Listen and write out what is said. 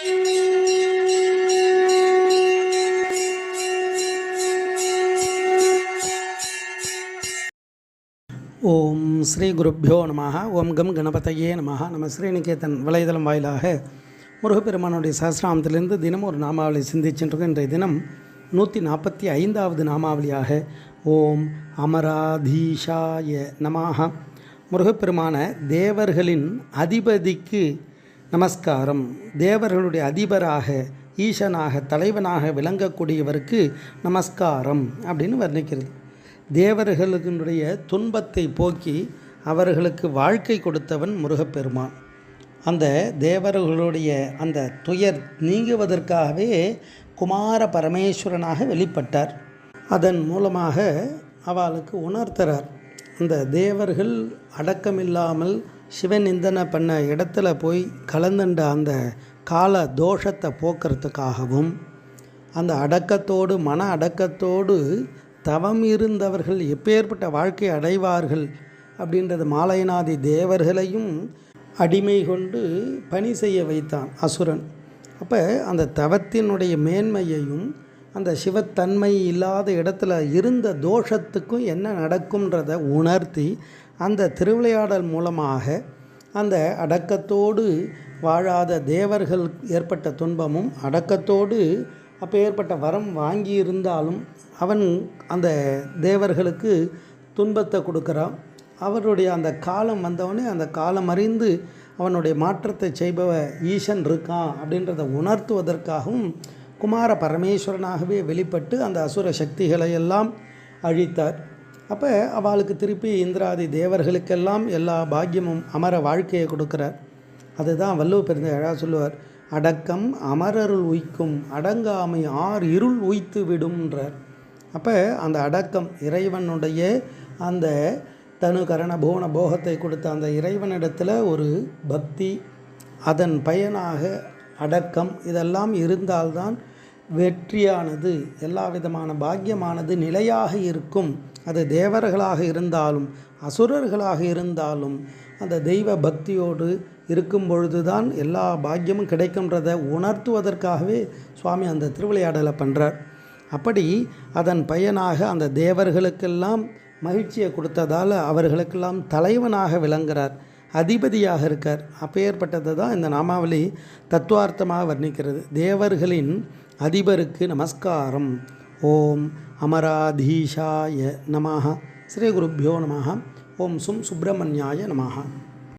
ஓம் ஸ்ரீ குருப்பியோ நம ஓம் கம் கணபதையே நம நம்ம ஸ்ரீநிகேதன் வலைதளம் வாயிலாக முருகப்பெருமானுடைய சஹஸ்ராமத்திலிருந்து தினம் ஒரு நாமாவளி சிந்திச்சுருக்கோம் இன்றைய தினம் நூற்றி நாற்பத்தி ஐந்தாவது நாமாவளியாக ஓம் அமராதீஷாய நமாக முருகப்பெருமான தேவர்களின் அதிபதிக்கு நமஸ்காரம். தேவர்களுடைய அதிபராக ஈசனாக தலைவனாக விளங்கக்கூடியவருக்கு நமஸ்காரம் அப்படின்னு வர்ணிக்கிறது. தேவர்களுடைய துன்பத்தை போக்கி அவர்களுக்கு வாழ்க்கை கொடுத்தவன் முருகப்பெருமான். அந்த தேவர்களுடைய அந்த துயர் நீங்குவதற்காகவே குமார பரமேஸ்வரனாக வெளிப்பட்டார். அதன் மூலமாக அவளுக்கு உணர்த்துறார். அந்த தேவர்கள் அடக்கமில்லாமல் சிவன் சிவநிந்தனை பண்ண இடத்துல போய் கலந்துண்ட அந்த கால தோஷத்தை போக்குறதுக்காகவும் அந்த அடக்கத்தோடு மன அடக்கத்தோடு தவம் இருந்தவர்கள் எப்பேற்பட்ட வாழ்க்கை அடைவார்கள் அப்படின்றது மாலையநாதி தேவர்களையும் அடிமை கொண்டு பணி செய்ய வைத்தான் அசுரன். அப்போ அந்த தவத்தினுடைய மேன்மையையும் அந்த சிவத்தன்மை இல்லாத இடத்துல இருந்த தோஷத்துக்கும் என்ன நடக்கும்ன்றதை உணர்த்தி அந்த திருவிளையாடல் மூலமாக அந்த அடக்கத்தோடு வாழாத தேவர்கள் ஏற்பட்ட துன்பமும் அடக்கத்தோடு அப்போ ஏற்பட்ட வரம் வாங்கி இருந்தாலும் அவன் அந்த தேவர்களுக்கு துன்பத்தை கொடுக்குறான். அவருடைய அந்த காலம் வந்தவொடனே அந்த காலம் அறிந்து அவனுடைய மாற்றத்தை செய்பவ ஈசன் இருக்கான் அப்படின்றத உணர்த்துவதற்காகவும் குமார பரமேஸ்வரனாகவே வெளிப்பட்டு அந்த அசுர சக்திகளை எல்லாம் அழித்தார். அப்போ அவளுக்கு திருப்பி இந்திராதி தேவர்களுக்கெல்லாம் எல்லா பாக்கியமும் அமர வாழ்க்கையை கொடுக்குறார். அதுதான் வள்ளுவ பெருந்த அழகா சொல்லுவார் அடக்கம் அமரருள் உய்க்கும் அடங்காமை ஆர் இருள் உய்த்து விடும்ன்றார். அப்போ அந்த அடக்கம் இறைவனுடைய அந்த தனு கரண போன போகத்தை கொடுத்த அந்த இறைவனிடத்தில் ஒரு பக்தி அதன் பயனாக அடக்கம் இதெல்லாம் இருந்தால்தான் வெற்றியானது. எல்லா விதமான பாக்கியமானது நிலையாக இருக்கும். அது தேவர்களாக இருந்தாலும் அசுரர்களாக இருந்தாலும் அந்த தெய்வ பக்தியோடு இருக்கும் பொழுதுதான் எல்லா பாக்கியமும் கிடைக்கும்ன்றதை உணர்த்துவதற்காகவே சுவாமி அந்த திருவிளையாடலை பண்ணுறார் அப்படி அதன் பயனாக அந்த தேவர்களுக்கெல்லாம் மகிழ்ச்சியை கொடுத்ததால் அவர்களுக்கெல்லாம் தலைவனாக விளங்குகிறார் அதிபதியாக இருக்கார். அப்பேற்பட்டது தான் இந்த நாமாவளி தத்துவார்த்தமாக வர்ணிக்கிறது. தேவர்களின் அதிபருக்கு நமஸ்காரம். ஓம் அமராதீஷாய நமஹா. ஸ்ரீ குருப்பியோ நமஹ. ஓம் சும் சுப்பிரமணியாய நமஹ.